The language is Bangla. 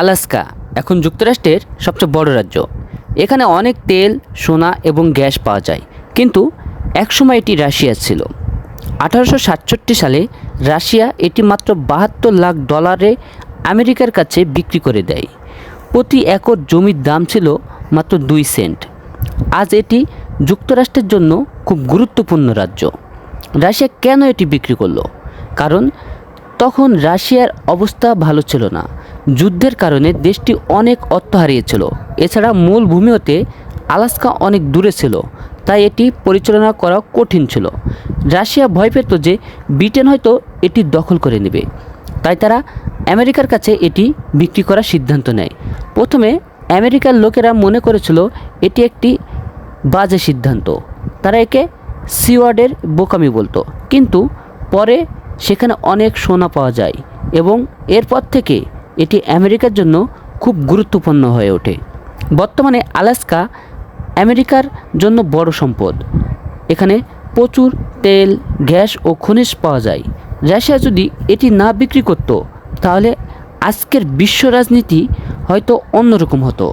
আলাস্কা এখন যুক্তরাষ্ট্রের সবচেয়ে বড় রাজ্য। এখানে অনেক তেল, সোনা এবং গ্যাস পাওয়া যায়। কিন্তু একসময় এটি রাশিয়া ছিল। আঠারোশো সাতষট্টি সালে রাশিয়া এটি মাত্র বাহাত্তর লাখ ডলারে আমেরিকার কাছে বিক্রি করে দেয়। প্রতি একর জমির দাম ছিল মাত্র দুই সেন্ট। আজ এটি যুক্তরাষ্ট্রের জন্য খুব গুরুত্বপূর্ণ রাজ্য। রাশিয়া কেন এটি বিক্রি করল? কারণ তখন রাশিয়ার অবস্থা ভালো ছিল না। যুদ্ধের কারণে দেশটি অনেক অর্থ হারিয়েছিল। এছাড়া মূল ভূমি হতে আলাস্কা অনেক দূরে ছিল, তাই এটি পরিচালনা করা কঠিন ছিল। রাশিয়া ভয় পেত যে ব্রিটেন হয়তো এটি দখল করে নেবে, তাই তারা আমেরিকার কাছে এটি বিক্রি করার সিদ্ধান্ত নেয়। প্রথমে আমেরিকার লোকেরা মনে করেছিল এটি একটি বাজে সিদ্ধান্ত। তারা একে সিওয়ার্ডের বোকামি বলতো, কিন্তু পরে সেখানে অনেক সোনা পাওয়া যায় এবং এরপর থেকে এটি আমেরিকার জন্য খুব গুরুত্বপূর্ণ হয়ে ওঠে। বর্তমানে আলাস্কা আমেরিকার জন্য বড় সম্পদ। এখানে প্রচুর তেল, গ্যাস ও খনিজ পাওয়া যায়। রাশিয়া যদি এটি না বিক্রি করত, তাহলে আজকের বিশ্ব রাজনীতি হয়তো অন্যরকম হতো।